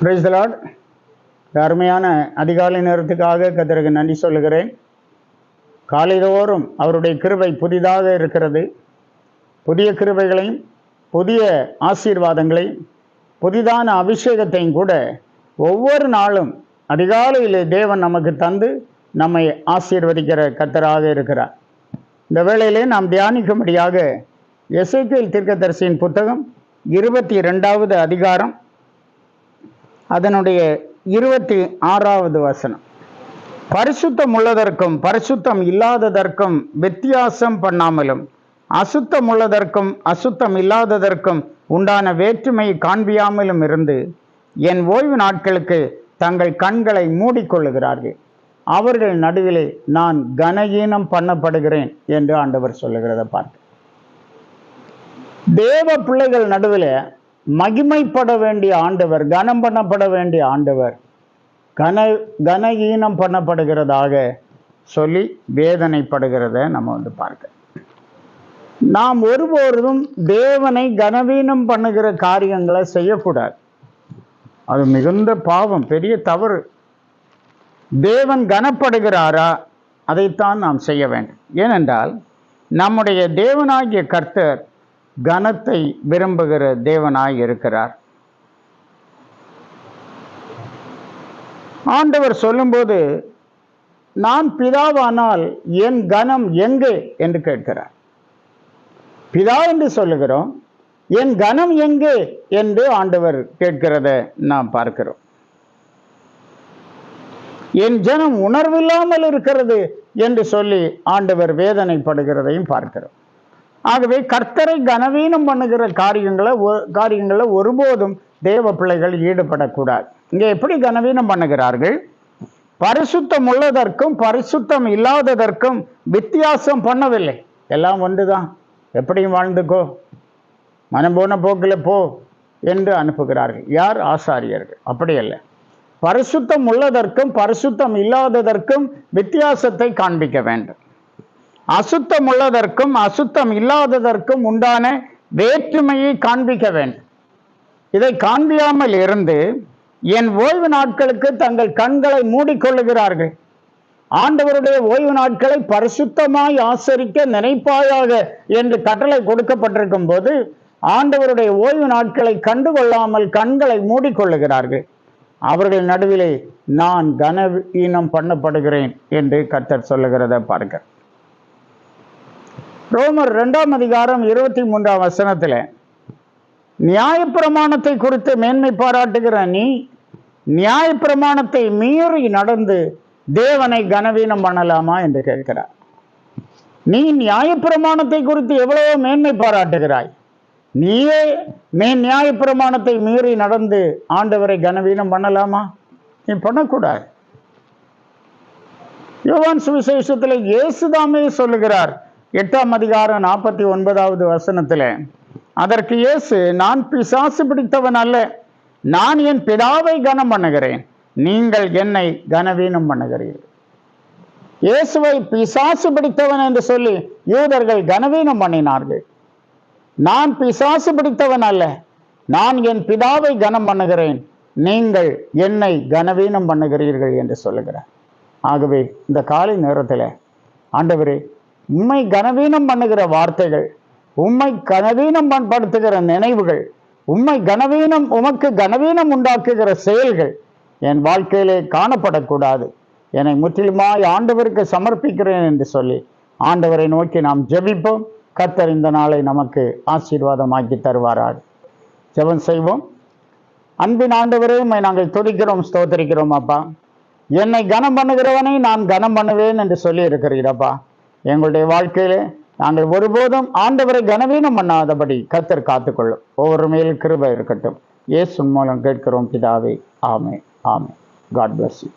Price அருமையான அதிகாலை நேரத்துக்காக கத்திரக்கு நன்றி சொல்லுகிறேன். காலைதோறும் அவருடைய கிருபை புதிதாக இருக்கிறது. புதிய கிருபைகளையும் புதிய ஆசீர்வாதங்களையும் புதிதான அபிஷேகத்தையும் கூட ஒவ்வொரு நாளும் அதிகாலையில் தேவன் நமக்கு தந்து நம்மை ஆசீர்வதிக்கிற கத்தராக இருக்கிறார். இந்த வேளையிலே நாம் தியானிக்கும்படியாக எசேக்கியேல் தீர்க்கதரிசியின் புத்தகம் இருபத்தி ரெண்டாவது அதிகாரம் அதனுடைய இருபத்தி ஆறாவது வசனம். பரிசுத்தம் உள்ளதற்கும் பரிசுத்தம் இல்லாததற்கும் வித்தியாசம் பண்ணாமலும் அசுத்தம் உள்ளதற்கும் அசுத்தம் இல்லாததற்கும் உண்டான வேற்றுமையை காண்பியாமலும் இருந்து என் ஓய்வு நாட்களுக்கு தங்கள் கண்களை மூடிக்கொள்ளுகிறார்கள். அவர்கள் நடுவிலே நான் கனகீனம் பண்ணப்படுகிறேன் என்று ஆண்டவர் சொல்லுகிறத பார்த்து தேவ பிள்ளைகள் நடுவில் மகிமைப்பட வேண்டிய ஆண்டவர் கனம் பண்ணப்பட வேண்டிய ஆண்டவர் கன கனகீனம் பண்ணப்படுகிறதாக சொல்லி வேதனைப்படுகிறத நம்ம வந்து பார்க்க. நாம் ஒருபொழுதும் தேவனை கனவீனம் பண்ணுகிற காரியங்களை செய்யக்கூடாது. அது மிகுந்த பாவம் பெரிய தவறு. தேவன் கனப்படுகிறாரா அதைத்தான் நாம் செய்ய வேண்டும். ஏனென்றால் நம்முடைய தேவனாகிய கர்த்தர் கனத்தை விரும்புகிற தேவனாய் இருக்கிறார். ஆண்டவர் சொல்லும்போது நான் பிதாவானால் என் கனம் எங்கே? என்று கேட்கிறார். பிதா என்று சொல்லுகிறோம் என் கனம் எங்கே? என்று ஆண்டவர் கேட்கிறத நாம் பார்க்கிறோம். என் ஜனம் உணர்வில்லாமல் இருக்கிறது என்று சொல்லி ஆண்டவர் வேதனைப்படுகிறதையும் பார்க்கிறோம். ஆகவே கர்த்தரை கனவீனம் பண்ணுகிற காரியங்களை காரியங்களில் ஒருபோதும் தேவ பிள்ளைகள் ஈடுபடக்கூடாது. இங்கே எப்படி கனவீனம் பண்ணுகிறார்கள்? பரிசுத்தம் உள்ளதற்கும் பரிசுத்தம் இல்லாததற்கும் வித்தியாசம் பண்ணவில்லை. எல்லாம் ஒன்றுதான். எப்படியும் வாழ்ந்துக்கோ. மனம் போன போக்கில் போ என்று அனுப்புகிறார்கள். யார்? ஆசாரியர்கள். அப்படி அல்ல. பரிசுத்தம் உள்ளதற்கும் பரிசுத்தம் இல்லாததற்கும் வித்தியாசத்தை காண்பிக்க வேண்டும். அசுத்தம் உள்ளதற்கும் அசுத்தம் இல்லாததற்கும் உண்டான வேற்றுமையை காண்பிக்க வேண்டும் இதை காண்பியாமல் இருந்து என் ஓய்வு நாட்களுக்கு தங்கள் கண்களை மூடிக்கொள்ளுகிறார்கள். ஆண்டவருடைய ஓய்வு நாட்களை பரிசுத்தமாய் ஆசரிக்க நினைப்பாயாக என்று கட்டளை கொடுக்கப்பட்டிருக்கும் போது ஆண்டவருடைய ஓய்வு நாட்களை கண்டுகொள்ளாமல் கண்களை மூடிக்கொள்ளுகிறார்கள். அவர்கள் நடுவிலே நான் கனவீனம் பண்ணப்படுகிறேன் என்று கர்த்தர் சொல்லுகிறத பாருங்கள். ரோமர் ரெண்டாம் அதிகாரம் இருபத்தி மூன்றாம் வசனத்தில் நியாயப்பிரமாணத்தை குறித்து மேன்மை பாராட்டுகிற நீ நியாயப்பிரமாணத்தை மீறி நடந்து தேவனை கனவீனம் பண்ணலாமா என்று கேட்கிறார். நீ நியாயப்பிரமாணத்தை குறித்து எவ்வளவோ மேன்மை பாராட்டுகிறாய். நீயே மே நியாயப்பிரமாணத்தை மீறி நடந்து ஆண்டவரை கனவீனம் பண்ணலாமா? நீ பண்ணக்கூடாது. யோவான் சுவிசேஷத்தில் இயேசுதாமே சொல்லுகிறார் எட்டாம் அதிகாரம் நாற்பத்தி ஒன்பதாவது வசனத்தில் அதற்கு இயேசு நான் பிசாசு பிடித்தவன் அல்ல நான் என் பிதாவை கனம் பண்ணுகிறேன் நீங்கள் என்னை கனவீனம் பண்ணுகிறீர்கள். இயேசுவை பிசாசு பிடித்தவன் என்று சொல்லி யூதர்கள் கனவீனம் பண்ணினார்கள். நான் பிசாசு பிடித்தவன் அல்ல நான் என் பிதாவை கனம் பண்ணுகிறேன் நீங்கள் என்னை கனவீனம் பண்ணுகிறீர்கள் என்று சொல்லுகிறார். ஆகவே இந்த காலை நேரத்தில் ஆண்டவரே உண்மை கனவீனம் பண்ணுகிற வார்த்தைகள் உண்மை கனவீனம் பண்படுத்துகிற நினைவுகள் உண்மை கனவீனம் உமக்கு கனவீனம் உண்டாக்குகிற செயல்கள் என் வாழ்க்கையிலே காணப்படக்கூடாது. என்னை முற்றிலுமாய் ஆண்டவருக்கு சமர்ப்பிக்கிறேன் என்று சொல்லி ஆண்டவரை நோக்கி நாம் ஜெபிப்போம். கத்தர் இந்த நாளை நமக்கு ஆசீர்வாதமாக்கி தருவாராக. ஜெபம் செய்வோம். அன்பின் ஆண்டவரே உண்மை நாங்கள் துடிக்கிறோம் ஸ்தோத்தரிக்கிறோம் அப்பா. என்னை கனம் பண்ணுகிறவனை நான் கனம் பண்ணுவேன் என்று சொல்லி இருக்கிறீரப்பா எங்களுடைய வாழ்க்கையிலே நாங்கள் ஒருபோதும் ஆண்டவரை கனவீனம் பண்ணாதபடி கத்தர் காத்துக்கொள்ளும். ஒவ்வொரு மேல் கிருபை இருக்கட்டும். இயேசு மூலம் கேட்கிறோம் பிதாவே. ஆமே ஆமே காட் பிளஸ் யூ